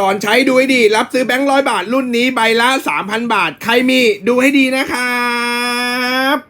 ก่อนใช้ดูให้ดี รับซื้อแบงค์ร้อยบาทรุ่นนี้ใบละ 3,000 บาท ใครมีดูให้ดีนะครับ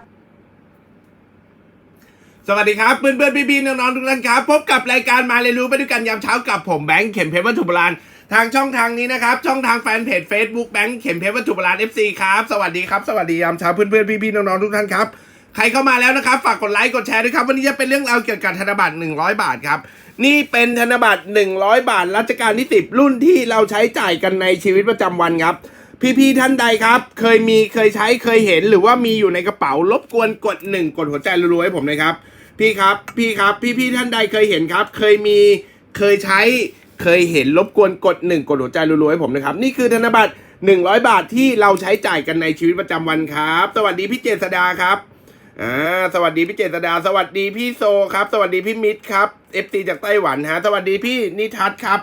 สวัสดีครับเพื่อนเพื่อนๆพี่ๆน้องๆทุกท่านครับพบกับรายการมาเรียนรู้ไปด้วยกันยามเช้ากับผมแบงค์เข็มเพชรวัตถุโบราณทางช่องทางนี้นะครับ ช่องทางแฟนเพจ Facebook แบงค์เข็มเพชรวัตถุโบราณ FC ครับสวัสดีครับสวัสดียามเช้าเพื่อนเพื่อนๆพี่ๆน้องๆทุกท่านครับใครเข้ามาแล้วนะครับ ฝากกดไลค์กดแชร์ด้วยครับ วันนี้จะเป็นเรื่องราวเกี่ยวกับธนบัตร 100 บาทครับ นี่เป็นธนบัตร 100 บาทรัชกาลที่ 10 รุ่นที่เราใช้จ่ายกันในชีวิตประจำวันครับ พี่ๆท่านใดครับ เคยมีเคยใช้เคยเห็นหรือว่ามีอยู่ในกระเป๋ารบกวนกดหนึ่งกดหัวใจรัวๆให้ผมหนะครับ พี่ครับพี่ครับพี่ๆท่านใดเคยเห็นครับ เคยมีเคยใช้เคยเห็นรบกวนกดหนึ่งกดหัวใจรัวๆให้ผมนะครับ นี่คือธนบัตร100 บาทที่เราใช้จ่ายกันในชีวิตประจำวันครับ สวัสดีพี่เจษดาครับอ่าสวัสดีพี่เจษดา สวัสดีพี่โซครับ สวัสดีพี่มิตรครับ FC จากไต้หวันฮะ สวัสดีพี่นิทัศครับ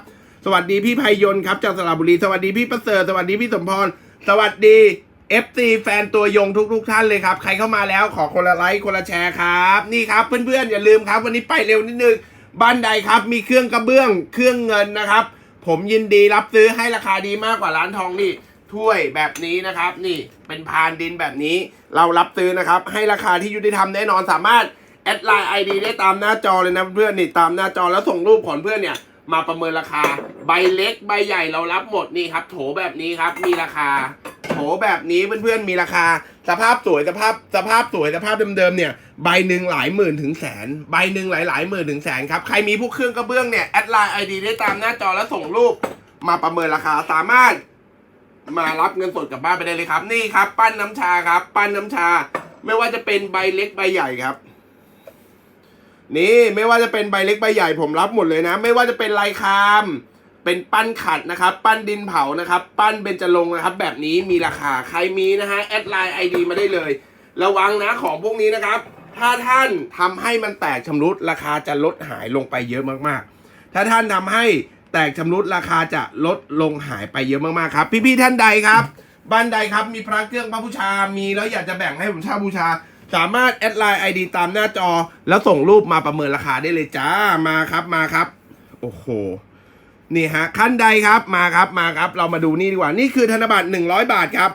วัสดีพี่ไพยนต์ครับจากสระบุรี สวัสดีพี่ประเสริฐสวัสดีพี่สมพร สวัสดี FC แฟนตัวยงทุกๆท่านเลยครับ ใครเข้ามาแล้วขอคนละไลค์คนละแชร์ครับ นี่ครับ เพื่อนๆ อย่าลืมครับ วันนี้ไปเร็วนิดนึงบ้านใดครับมีเครื่องกระเบื้องเครื่องเงินนะครับ ผมยินดีรับซื้อให้ราคาดีมากกว่าร้านทองนี่ถ้วยแบบนี้นะครับ นี่เป็นพานดินแบบนี้ เรารับซื้อนะครับ ให้ราคาที่ยุติธรรมแน่นอนสามารถแอดไลน์ไอดีได้ตามหน้าจอเลยนะเพื่อนนี่ตามหน้าจอแล้วส่งรูปของเพื่อนเนี่ย มาประเมินราคา ใบเล็กใบใหญ่เรารับหมดนี่ครับ โถแบบนี้ครับ มีราคา โถแบบนี้เพื่อนๆมีราคา สภาพสวยสภาพสภาพสวยสภาพเดิมๆเนี่ยใบหนึ่งหลายหมื่นถึงแสน ใบหนึ่งหลายๆหมื่นถึงแสนครับใครมีพวกเครื่องกระเบื้องเนี่ยแอดไลน์ไอดีได้ตามหน้าจอแล้วส่งรูปมาประเมินราคาสามารถมารับเงินสดกลับบ้านไปได้เลยครับ นี่ครับ ปั้นน้ำชาครับ ปั้นน้ำชา ไม่ว่าจะเป็นใบเล็กใบใหญ่ครับ นี่ไม่ว่าจะเป็นใบเล็กใบใหญ่ผมรับหมดเลยนะ ไม่ว่าจะเป็นลายคาม เป็นปั้นขัดนะครับ ปั้นดินเผานะครับ ปั้นเบญจรงค์นะครับ แบบนี้มีราคาใครมีนะฮะแอดไลน์ไอดีมาได้เลย ระวังนะของพวกนี้นะครับ ถ้าท่านทำให้มันแตกชำรุดราคาจะลดหายลงไปเยอะมากๆ ถ้าท่านทำให้แตกชำรุดราคาจะลดลงหายไปเยอะมากๆครับ พี่ๆท่านใดครับ บ้านใดครับมีพระเครื่องพระบูชามีแล้วอยากจะแบ่งให้ผมเช่าบูชา สามารถแอดไลน์ไอดีตามหน้าจอ แล้วส่งรูปมาประเมินราคาได้เลยจ้ามาครับมาครับ โอ้โหนี่ฮะขั้นใดครับมาครับมาครับ เรามาดูนี่ดีกว่า นี่คือธนบัตร100บาทครับ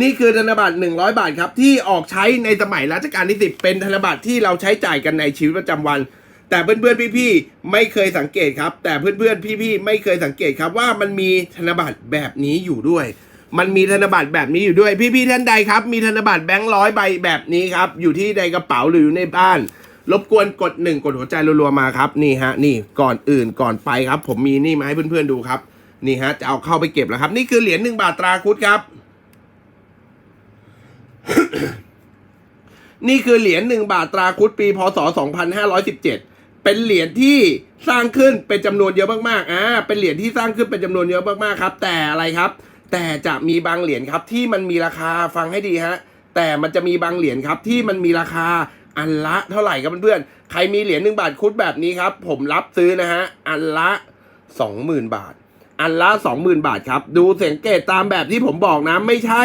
นี่คือธนบัตร100บาทครับ ที่ออกใช้ในสมัยรัชกาลที่10เป็นธนบัตรที่เราใช้จ่ายกันในชีวิตประจำวัน แต่เพื่อนๆพี่ๆไม่เคยสังเกตครับ แต่เพื่อนๆพี่ๆไม่เคยสังเกตครับว่ามันมีธนบัตรแบบนี้อยู่ด้วย มันมีธนบัตรแบบนี้อยู่ด้วย พี่ๆท่านใดครับ มีธนบัตรแบงค์ร้อยใบแบบนี้ครับ อยู่ที่ในกระเป๋าหรืออยู่ในบ้าน รบกวนกดหนึ่งกดหัวใจรัวๆมาครับ นี่ฮะ นี่ก่อนอื่นก่อนไปครับ ผมมีนี่มาให้เพื่อนๆดูครับ นี่ฮะ จะเอาเข้าไปเก็บแล้วครับ นี่คือเหรียญหนึ่งบาทตราคุดครับ นี่คือเหรียญหนึ่งบาทตราคุดปีพศ2517เป็นเหรียญที่สร้างขึ้นเป็นจำนวนเยอะมากๆ อ่า เป็นเหรียญที่สร้างขึ้นเป็นจำนวนเยอะมากๆ ครับ แต่อะไรครับ แต่จะมีบางเหรียญครับที่มันมีราคาฟังให้ดีฮะแต่มันจะมีบางเหรียญครับที่มันมีราคาอันละเท่าไหร่ครับเพื่อนๆใครมีเหรียญหนึ่งบาทครุดแบบนี้ครับ ผมรับซื้อนะฮะอันละสองหมื่นบาท อันละสองหมื่นบาทครับ ดูสังเกตตามแบบที่ผมบอกนะ ไม่ใช่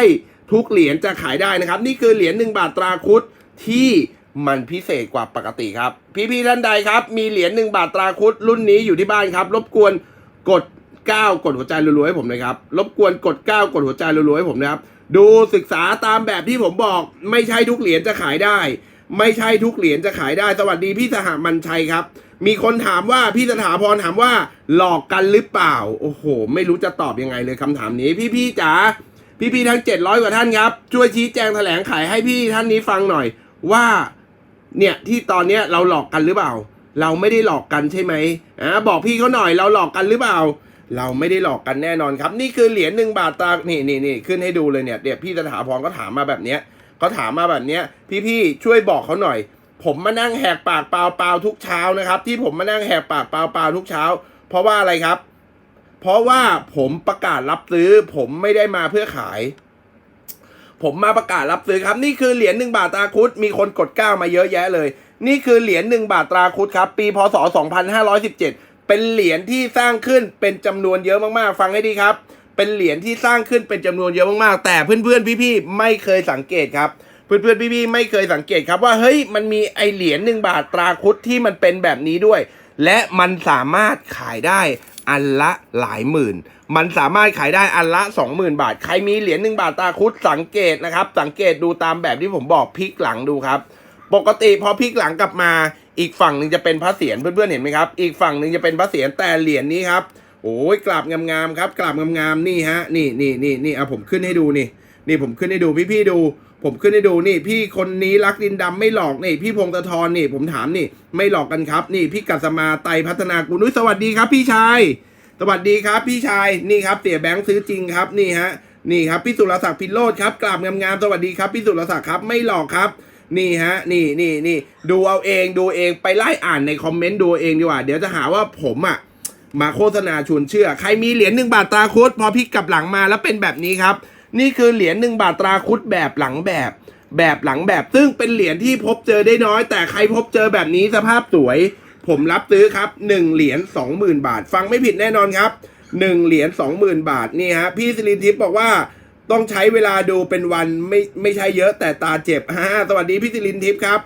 ทุกเหรียญจะขายได้นะครับ นี่คือเหรียญหนึ่งบาทตราครุดที่มันพิเศษกว่าปกติครับ พี่ๆท่านใดครับ มีเหรียญหนึ่งบาทตราครุดรุ่นนี้อยู่ที่บ้านครับ รบกวนกด 9 กดหัวใจรัวๆให้ผมนะครับ รบกวนกด 9 กดหัวใจรัวๆให้ผมนะครับ ดูศึกษาตามแบบที่ผมบอก ไม่ใช่ทุกเหรียญจะขายได้ ไม่ใช่ทุกเหรียญจะขายได้ สวัสดีพี่สหมันชัยครับ มีคนถามว่าพี่สถาพรถามว่าหลอกกันหรือเปล่า โอ้โห ไม่รู้จะตอบยังไงเลยคำถามนี้ พี่ๆจ๋า พี่ๆทั้ง 700 กว่าท่านครับ ช่วยชี้แจงแถลงไขให้พี่ท่านนี้ฟังหน่อย ว่าเนี่ยที่ตอนเนี้ยเราหลอกกันหรือเปล่าเราไม่ได้หลอกกันใช่ไหมอ่าบอกพี่เขาหน่อยเราหลอกกันหรือเปล่า เราไม่ได้หลอกกันแน่นอนครับ นี่คือเหรียญหนึ่งบาทตานี่นี่นี่ขึ้นให้ดูเลยเนี่ยเดี๋ยวพี่สถาพรก็ถามมาแบบเนี้ยเขาถามมาแบบเนี้ยพี่ๆช่วยบอกเขาหน่อย ผมมานั่งแหกปากเปล่าๆทุกเช้านะครับ ที่ผมมานั่งแหกปากเปล่าๆทุกเช้า เพราะว่าอะไรครับ เพราะว่าผมประกาศรับซื้อ ผมไม่ได้มาเพื่อขาย ผมมาประกาศรับซื้อครับ นี่คือเหรียญหนึ่งบาทตาคุดมีคนกดก้าวมาเยอะแยะเลย นี่คือเหรียญหนึ่งบาทตราคุดครับ ปีพศ2517 เป็นเหรียญที่สร้างขึ้นเป็นจำนวนเยอะมากๆ ฟังให้ดีครับ เป็นเหรียญที่สร้างขึ้นเป็นจำนวนเยอะมากๆ แต่เพื่อนๆพี่ๆไม่เคยสังเกตครับ เพื่อนๆพี่ๆไม่เคยสังเกตครับว่าเฮ้ยมันมีไอเหรียญหนึ่งบาทตราคุดที่มันเป็นแบบนี้ด้วย และมันสามารถขายได้อันละหลายหมื่น มันสามารถขายได้อันละ 20,000 บาท ใครมีเหรียญหนึ่งบาทตราคุดสังเกตนะครับ สังเกตดูตามแบบที่ผมบอกพลิกหลังดูครับ ปกติพอพลิกหลังกลับมา อีกฝั่งหนึ่งจะเป็นพระเศียรเพื่อนๆเห็นไหมครับ อีกฝั่งหนึ่งจะเป็นพระเศียรแต่เหรียญนี้ครับโอ้ยกราบงามๆครับกราบงามๆนี่ฮะนี่นี่นี่นี่เอาผมขึ้นให้ดูนี่ นี่ผมขึ้นให้ดูพี่ๆดู ผมขึ้นให้ดูนี่ พี่คนนี้รักดินดำไม่หลอกนี่ พี่พงศธรนี่ ผมถามนี่ ไม่หลอกกันครับ นี่พี่กัสมาไตพัฒนากุนุ้ยสวัสดีครับ พี่ชายสวัสดีครับ พี่ชายนี่ครับเสียแบงค์ซื้อจริงครับนี่ฮะนี่ครับพี่สุรศักดิ์พิโรธครับกราบงามๆสวัสดีครับพี่สุรศักดิ์ครับไม่หลอกครับ นี่ฮะ นี่นี่นี่ดูเอาเองดูเองไปไล่อ่านในคอมเมนต์ดูเองดีกว่า เดี๋ยวจะหาว่าผมอะมาโฆษณาชวนเชื่อ ใครมีเหรียญหนึ่งบาทตราคุดพอพลิกกลับหลังมาแล้วเป็นแบบนี้ครับ นี่คือเหรียญหนึ่งบาทตราคุดแบบหลังแบบ แบบหลังแบบ ซึ่งเป็นเหรียญที่พบเจอได้น้อย แต่ใครพบเจอแบบนี้สภาพสวย ผมรับซื้อครับหนึ่งเหรียญสองหมื่นบาท ฟังไม่ผิดแน่นอนครับหนึ่งเหรียญสองหมื่นบาทนี่ฮะพี่สิรินทิพย์บอกว่า ต้องใช้เวลาดูเป็นวันไม่ไม่ใช่เยอะแต่ตาเจ็บฮ่าสวัสดีพี่สิรินทิพย์ครับ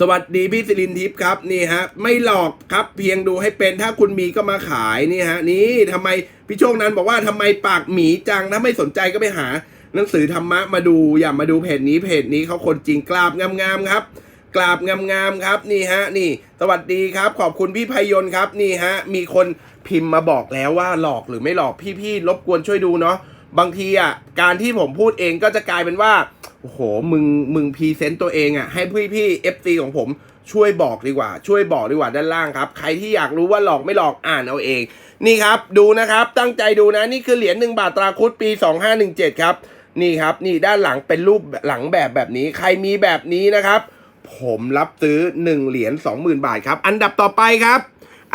สวัสดีพี่สิรินทิพย์ครับนี่ฮะไม่หลอกครับเพียงดูให้เป็นถ้าคุณมีก็มาขายนี่ฮะนี่ทำไมพี่โชคนั้นบอกว่าทำไมปากหมีจังถ้าไม่สนใจก็ไปหา หนังสือธรรมะมาดูอย่ามาดูเพจนี้เพจนี้เขาคนจริงกราบงามๆครับกราบงามๆครับนี่ฮะนี่ สวัสดีครับ ขอบคุณพี่พยนต์ครับนี่ฮะมีคนพิมพ์มาบอกแล้วว่าหลอกหรือไม่หลอกพี่ๆรบกวนช่วยดูเนาะ บางทีอะการที่ผมพูดเองก็จะกลายเป็นว่าโอ้โหมึงมึงพรีเซนต์ตัวเองอะให้พี่พี่เอฟซีของผมช่วยบอกดีกว่า ช่วยบอกดีกว่าด้านล่างครับ ใครที่อยากรู้ว่าหลอกไม่หลอกอ่านเอาเอง นี่ครับดูนะครับตั้งใจดูนะนี่คือเหรียญหนึ่งบาทตราคุดปี 2517 ครับ นี่ครับนี่ด้านหลังเป็นรูปหลังแบบแบบนี้ ใครมีแบบนี้นะครับ ผมรับซื้อ 1 เหรียญ20,000 บาทครับ อันดับต่อไปครับ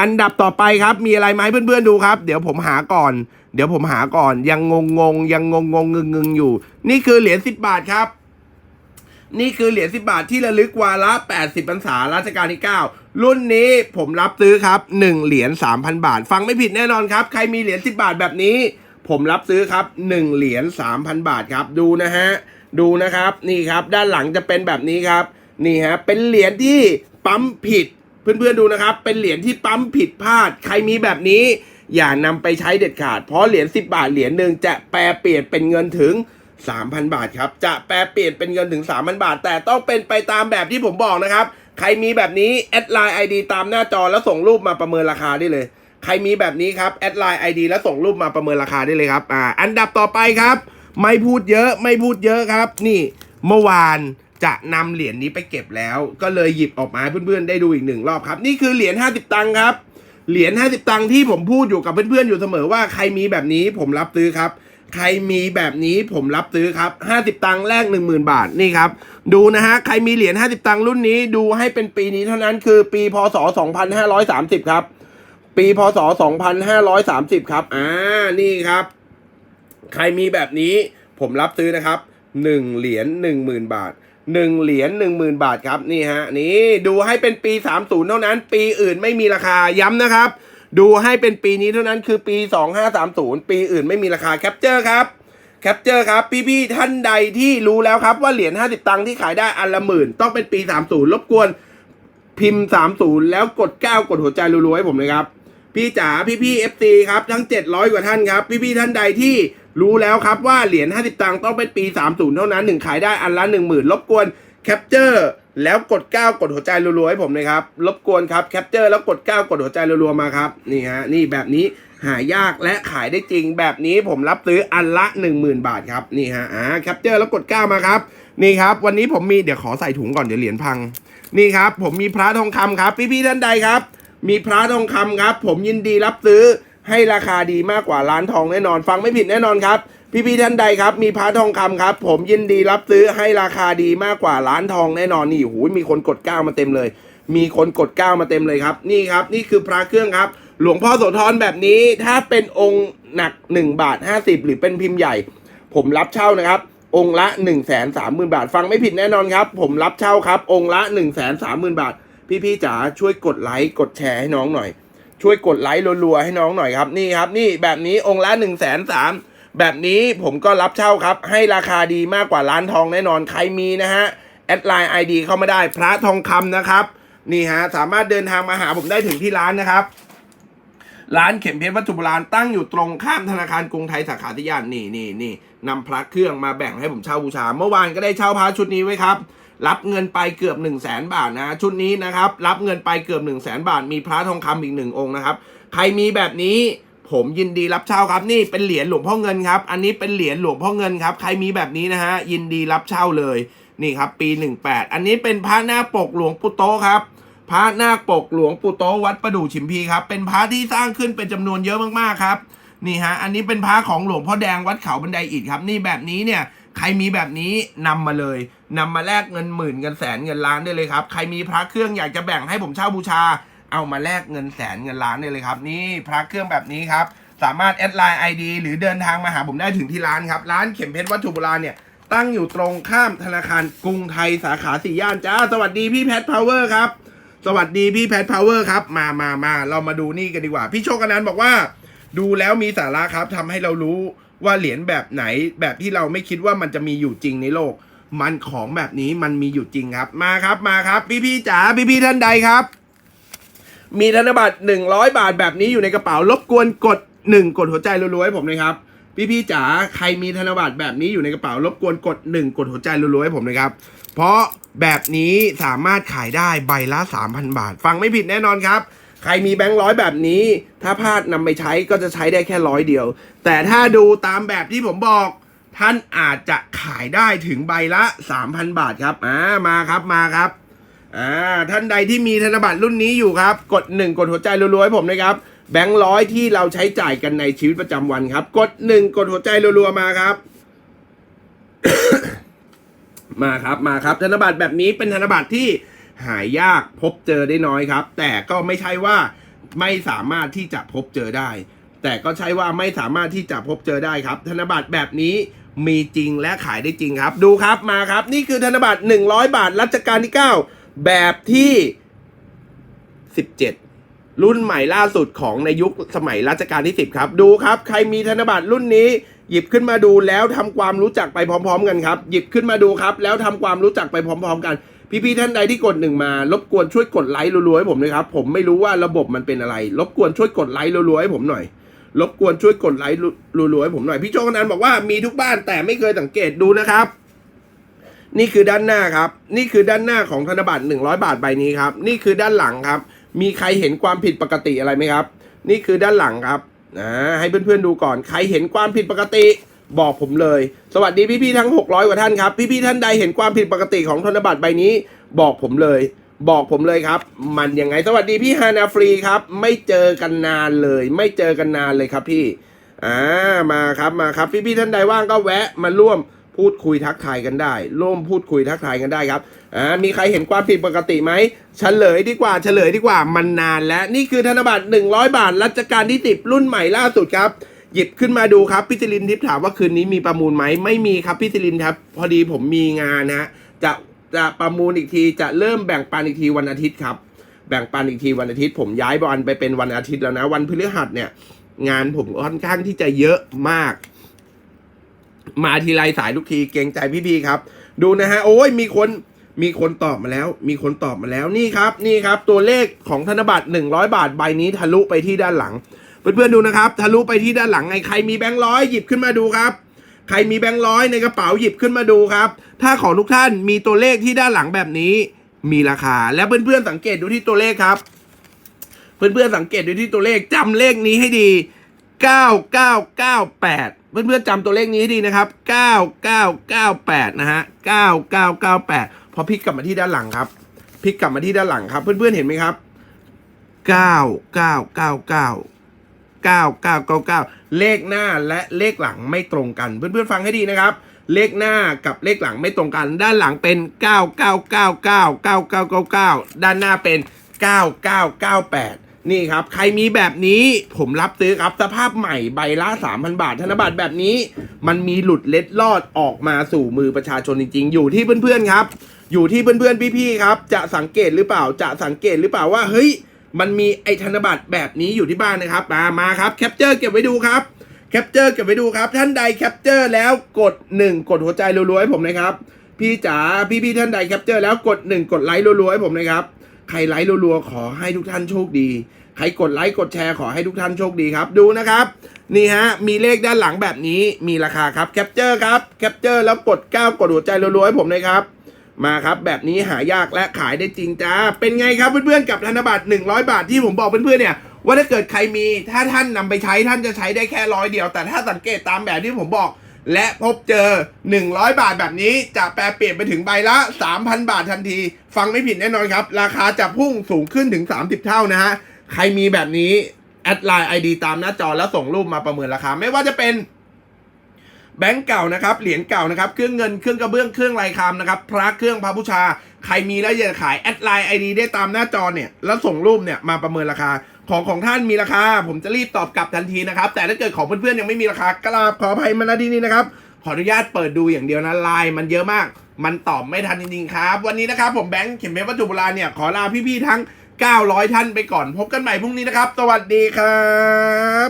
อันดับต่อไปครับมีอะไรไหมเพื่อนๆดูครับ เดี๋ยวผมหาก่อน เดี๋ยวผมหาก่อนยังงงงๆยังงงงงๆงึงอยู่ นี่คือเหรียญ10บบาทครับ นี่คือเหรียญ10บบาทที่ระลึกวาระ80พรรษารัชกาลที่9รุ่นนี้ผมรับซื้อครับ1เหรียญ3,000บาท ฟังไม่ผิดแน่นอนครับ ใครมีเหรียญ10บาทแบบนี้ ผมรับซื้อครับ1เหรียญ3,000บาทครับดูนะฮะดูนะครับนี่ครับด้านหลังจะเป็นแบบนี้ครับ นี่ฮะเป็นเหรียญที่ปั๊มผิด เพื่อนๆดูนะครับ เป็นเหรียญที่ปั๊มผิดพลาด ใครมีแบบนี้ อย่านำไปใช้เด็ดขาด เพราะเหรียญ 10 บาทเหรียญหนึ่งจะแปลเปลี่ยนเป็นเงินถึง 3,000 บาทครับ จะแปลเปลี่ยนเป็นเงินถึง 3,000 บาท แต่ต้องเป็นไปตามแบบที่ผมบอกนะครับ ใครมีแบบนี้แอดไลน์ไอดีตามหน้าจอแล้วส่งรูปมาประเมินราคาได้เลย ใครมีแบบนี้ครับแอดไลน์ไอดีแล้วส่งรูปมาประเมินราคาได้เลยครับอ่าอันดับต่อไปครับ ไม่พูดเยอะไม่พูดเยอะครับ นี่เมื่อวานจะนำเหรียญนี้ไปเก็บแล้ว ก็เลยหยิบออกมาให้เพื่อนๆได้ดูอีกหนึ่งรอบครับ นี่คือเหรียญ50 ตังค์ครับ เหรียญ50ตังค์ที่ผมพูดอยู่กับเพื่อนๆอยู่เสมอว่าใครมีแบบนี้ผมรับซื้อครับ ใครมีแบบนี้ผมรับซื้อครับ50ตังค์แลก10,000บาทนี่ครับ ดูนะฮะใครมีเหรียญ50ตังค์รุ่นนี้ดูให้เป็นปีนี้เท่านั้นคือปีพศ2530ครับ ปีพศ2530ครับอ่านี่ครับ ใครมีแบบนี้ผมรับซื้อนะครับ1เหรียญ10,000บาท 1เหรียญ10,000บาทครับนี่ฮะนี่ดูให้เป็นปี 30 เท่านั้น ปีอื่นไม่มีราคาย้ำนะครับ ดูให้เป็นปีนี้เท่านั้นคือปี 2530 ปีอื่นไม่มีราคาแคปเจอร์ครับแคปเจอร์ครับ พี่ๆท่านใดที่รู้แล้วครับว่าเหรียญ50 ตังค์ที่ขายได้อันละหมื่น ต้องเป็นปี 30 รบกวนพิมพ์ 30 แล้วกด 9 กดหัวใจรัวๆให้ผมเลยครับ พี่จ๋าพี่พี่ FC ครับทั้ง 700 กว่าท่านครับ พี่พี่ท่านใดที่ รู้แล้วครับว่าเหรียญ 50 ตังค์ต้องเป็นปี 30 เท่านั้นหนึ่งขายได้อันละ 10,000รบกวนแคปเจอร์แล้วกด 9 กดหัวใจรัวๆให้ผมเลยครับ รบกวนครับแคปเจอร์แล้วกด 9 กดหัวใจรัวๆมาครับ นี่ฮะ นี่แบบนี้หายากและขายได้จริง แบบนี้ผมรับซื้ออันละ 10,000 บาทครับ นี่ฮะ อ่า แคปเจอร์แล้วกด 9 มาครับ นี่ครับ วันนี้ผมมีเดี๋ยวขอใส่ถุงก่อนเดี๋ยวเหรียญพัง นี่ครับ ผมมีพระทองคำครับ พี่ๆท่านใดครับ มีพระทองคำครับ ผมยินดีรับซื้อ ให้ราคาดีมากกว่าร้านทองแน่นอน ฟังไม่ผิดแน่นอนครับ พี่ๆท่านใดครับ มีพระทองคำครับ ผมยินดีรับซื้อให้ราคาดีมากกว่าร้านทองแน่นอนนี่หูมีคนกดก้าวมาเต็มเลย มีคนกดก้าวมาเต็มเลยครับนี่ครับ นี่คือพระเครื่องครับ หลวงพ่อโสธรแบบนี้ถ้าเป็นองค์หนัก1บาท50 หรือเป็นพิมพ์ใหญ่ ผมรับเช่านะครับ องค์ละ 1 3 0 0 0 0 บาท ฟังไม่ผิดแน่นอนครับ ผมรับเช่าครับ องค์ละ 1 3 0 0 0 0 บาท พี่ๆจ๋าช่วยกดไลค์กดแชร์ให้น้องหน่อย ช่วยกดไลค์รัวๆให้น้องหน่อยครับนี่ครับ นี่แบบนี้องค์ละ1นึ่งแสนสามแบบนี้ผมก็รับเช่าครับ ให้ราคาดีมากกว่าร้านทองแน่นอนใครมีนะฮะแอดไลน์ไอดีเข้ามาได้พระทองคำนะครับนี่ฮะสามารถเดินทางมาหาผมได้ถึงที่ร้านนะครับ ร้านเข็มเพชรวัตถุโบราณตั้งอยู่ตรงข้ามธนาคารกรุงไทยสาขาที่ย่านนี่นี่นี่นำพระเครื่องมาแบ่งให้ผมเช่าบูชา เมื่อวานก็ได้เช่าพระชุดนี้ไว้ครับ รับเงินไปเกือบ 1 0 0 0 0แสนบาทนะชุดนี้นะครับ รับเงินไปเกือบ 1 0 0 0 0แสนบาท มีพระทองคำอีกหนึ่งองค์นะครับ ใครมีแบบนี้ผมยินดีรับเช่าครับ นี่เป็นเหรียญหลวงพ่อเงินครับ อันนี้เป็นเหรียญหลวงพ่อเงินครับ ใครมีแบบนี้นะฮะยินดีรับเช่าเลยนี่ครับ ปี 18 อันนี้เป็นพระหน้าปกหลวงปู่โตครับพระนาคปกหลวงปู่โตวัดประดู่ฉิมพีครับ เป็นพระที่สร้างขึ้นเป็นจำนวนเยอะมากๆครับนี่ฮะอันนี้เป็นพระของหลวงพ่อแดงวัดเขาบันไดอิฐครับ นี่แบบนี้เนี่ยใครมีแบบนี้นำมาเลย นำมาแลกเงินหมื่นเงินแสนเงินล้านได้เลยครับ ใครมีพระเครื่องอยากจะแบ่งให้ผมเช่าบูชา เอามาแลกเงินแสนเงินล้านได้เลยครับ นี่พระเครื่องแบบนี้ครับ สามารถแอดไลน์ไอดีหรือเดินทางมาหาผมได้ถึงที่ร้านครับ ร้านเข็มเพชรวัตถุโบราณเนี่ยตั้งอยู่ตรงข้ามธนาคารกรุงไทยสาขาสี่ย่านจ้า สวัสดีพี่แพทพาวเวอร์ครับ สวัสดีพี่แพทพาวเวอร์ครับ มามามาเรามาดูนี่กันดีกว่า พี่โชคอนันต์บอกว่า ดูแล้วมีสาระครับทำให้เรารู้ว่าเหรียญแบบไหนแบบที่เราไม่คิดว่ามันจะมีอยู่จริงในโลก มันของแบบนี้มันมีอยู่จริงครับ มาครับมาครับ พี่พี่จ๋าพี่พี่ท่านใดครับ มีธนบัตร100บาทแบบนี้อยู่ในกระเป๋ารบกวนกด1กดหัวใจรัวๆให้ผมเลยครับ พี่พี่จ๋าใครมีธนบัตรแบบนี้อยู่ในกระเป๋ารบกวนกด1กดหัวใจรัวๆให้ผมเลยครับ เพราะแบบนี้สามารถขายได้ใบละ3,000บาท ฟังไม่ผิดแน่นอนครับใครมีแบงค์ร้อยแบบนี้ ถ้าพลาดนำไปใช้ก็จะใช้ได้แค่ร้อยเดียว แต่ถ้าดูตามแบบที่ผมบอก ท่านอาจจะขายได้ถึงใบละ 3,000 บาทครับอ่ามาครับมาครับอ่าท่านใดที่มีธนบัตรรุ่นนี้อยู่ครับ กด 1 กดหัวใจรัวๆให้ผมนะครับ แบงค์ร้อยที่เราใช้จ่ายกันในชีวิตประจำวันครับ กด 1 กดหัวใจรัวๆมาครับ มาครับมาครับ ธนบัตรแบบนี้เป็นธนบัตรที่หายากพบเจอได้น้อยครับ แต่ก็ไม่ใช่ว่าไม่สามารถที่จะพบเจอได้ แต่ก็ใช่ว่าไม่สามารถที่จะพบเจอได้ครับ ธนบัตรแบบนี้ มีจริงและขายได้จริงครับ ดูครับมาครับ นี่คือธนบัตร 100 บาทรัชกาลที่ 9 แบบที่ 17 รุ่นใหม่ล่าสุดของในยุคสมัยรัชกาลที่ 10 ครับ ดูครับ ใครมีธนบัตรรุ่นนี้ หยิบขึ้นมาดูแล้วทำความรู้จักไปพร้อม ๆ กันครับ หยิบขึ้นมาดูครับ แล้วทำความรู้จักไปพร้อม ๆ กัน พี่ๆท่านใดที่กดหนึ่งมา รบกวนช่วยกดไลค์รัวๆให้ผมเลยครับ ผมไม่รู้ว่าระบบมันเป็นอะไร รบกวนช่วยกดไลค์รัวๆให้ผมหน่อย รบกวนช่วยกดไลค์รัวๆให้ผมหน่อย พี่โจกนันบอกว่ามีทุกบ้านแต่ไม่เคยสังเกตดูนะครับ นี่คือด้านหน้าครับ นี่คือด้านหน้าของธนบัตร100 บาทใบนี้ครับ นี่คือด้านหลังครับ มีใครเห็นความผิดปกติอะไรไหมครับ นี่คือด้านหลังครับอ่าให้เพื่อนๆดูก่อนใครเห็นความผิดปกติบอกผมเลย สวัสดีพี่ๆทั้ง 600 กว่าท่านครับ พี่ๆท่านใดเห็นความผิดปกติของธนบัตรใบนี้ บอกผมเลย บอกผมเลยครับ มันยังไงสวัสดีพี่ฮานาฟรีครับ ไม่เจอกันนานเลย ไม่เจอกันนานเลยครับพี่อ่ามาครับมาครับพี่พี่ท่านใดว่างก็แวะมาร่วมพูดคุยทักทายกันได้ ร่วมพูดคุยทักทายกันได้ครับอ่ามีใครเห็นความผิดปกติไหมเฉลยดีกว่าเฉลยดีกว่ามันนานแล้วนี่คือธนบัตร100 บาทรัชกาลที่10รุ่นใหม่ล่าสุดครับ หยิบขึ้นมาดูครับพี่จิรินทิพย์ถามว่าคืนนี้มีประมูลไหมไม่มีครับพี่จิรินครับ พอดีผมมีงานนะจะ จะประมูลอีกทีจะเริ่มแบ่งปันอีกทีวันอาทิตย์ครับ แบ่งปันอีกทีวันอาทิตย์ ผมย้ายวันไปเป็นวันอาทิตย์แล้วนะ วันพฤหัสเนี่ย งานผมค่อนข้างที่จะเยอะมาก มาทีไรสายทุกทีเกรงใจพี่ๆครับ ดูนะฮะ โอ้ยมีคนมีคนตอบมาแล้ว มีคนตอบมาแล้วนี่ครับ นี่ครับ ตัวเลขของธนบัตร 100 บาทใบนี้ทะลุไปที่ด้านหลัง เพื่อนๆดูนะครับ ทะลุไปที่ด้านหลังไงใครมีแบงค์ร้อยหยิบขึ้นมาดูครับ ใครมีแบงค์ร้อยในกระเป๋าหยิบขึ้นมาดูครับ ถ้าของทุกท่านมีตัวเลขที่ด้านหลังแบบนี้ มีราคา แล้วเพื่อนๆสังเกตดูที่ตัวเลขครับ เพื่อนๆสังเกตดูที่ตัวเลขจำเลขนี้ให้ดี 9998 เพื่อนๆจำตัวเลขนี้ให้ดีนะครับ 9998 นะฮะ 9998 พอพลิกกลับมาที่ด้านหลังครับ พลิกกลับมาที่ด้านหลังครับ เพื่อนๆเห็นไหมครับ 9999 เลขหน้าและเลขหลังไม่ตรงกัน เพื่อนๆฟังให้ดีนะครับ เลขหน้ากับเลขหลังไม่ตรงกัน ด้านหลังเป็น 99999999 ด้านหน้าเป็น 9998นี่ครับ ใครมีแบบนี้ผมรับซื้อครับ สภาพใหม่ใบละ 3,000 บาท ธนบัตรแบบนี้ มันมีหลุดเล็ดลอดออกมาสู่มือประชาชนจริง ๆ อยู่ที่เพื่อนๆครับ อยู่ที่เพื่อนๆพี่ๆครับ จะสังเกตหรือเปล่าจะสังเกตหรือเปล่าว่าเฮ้ย มันมีไอ้ธนบัตรแบบนี้อยู่ที่บ้านนะครับมามาครับแคปเจอร์เก็บไว้ดูครับแคปเจอร์เก็บไว้ดูครับ ท่านใดแคปเจอร์แล้วกด 1 กดหัวใจรัวๆให้ผมนะครับ พี่จ๋าพี่ๆท่านใดแคปเจอร์แล้วกด 1 กดไลค์รัวๆให้ผมนะครับใครไลค์รัวๆขอให้ทุกท่านโชคดีใครกดไลค์กดแชร์ขอให้ทุกท่านโชคดีครับดูนะครับ นี่ฮะมีเลขด้านหลังแบบนี้มีราคาครับแคปเจอร์ครับแคปเจอร์แล้วกด 9 กดหัวใจรัวๆให้ผมนะครับ มาครับแบบนี้หายากและขายได้จริงจ้า เป็นไงครับเพื่อนๆกับธนบัตร100 บาทที่ผมบอกเพื่อนๆเนี่ยว่าถ้าเกิดใครมีถ้าท่านนำไปใช้ท่านจะใช้ได้แค่ร้อยเดียว แต่ถ้าสังเกตตามแบบที่ผมบอก และพบเจอ 100 บาทแบบนี้จะแปลเปลี่ยนไปถึงใบละ 3,000 บาททันที ฟังไม่ผิดแน่นอนครับ ราคาจะพุ่งสูงขึ้นถึง 30 เท่านะฮะใครมีแบบนี้แอดไลน์ไอดีตามหน้าจอแล้วส่งรูปมาประเมินราคาไม่ว่าจะเป็น แบงก์เก่านะครับเหรียญเก่านะครับเครื่องเงินเครื่องกระเบื้องเครื่องลายคำนะครับพระเครื่องพระบูชา ใครมีแล้วอยากจะขายแอดไลน์ไอดีได้ตามหน้าจอเนี่ยแล้วส่งรูปเนี่ยมาประเมินราคาของของท่านมีราคา ผมจะรีบตอบกลับทันทีนะครับ แต่ถ้าเกิดของเพื่อนๆยังไม่มีราคากราบขออภัยมาณที่นี้นะครับขออนุญาตเปิดดูอย่างเดียวนะไลน์มันเยอะมาก มันตอบไม่ทันจริงๆครับ วันนี้นะครับผมแบงค์เข็มเพชรวัตถุโบราณเนี่ยขอลาพี่ๆทั้ง 900 ท่านไปก่อน พบกันใหม่พรุ่งนี้นะครับ สวัสดีครับ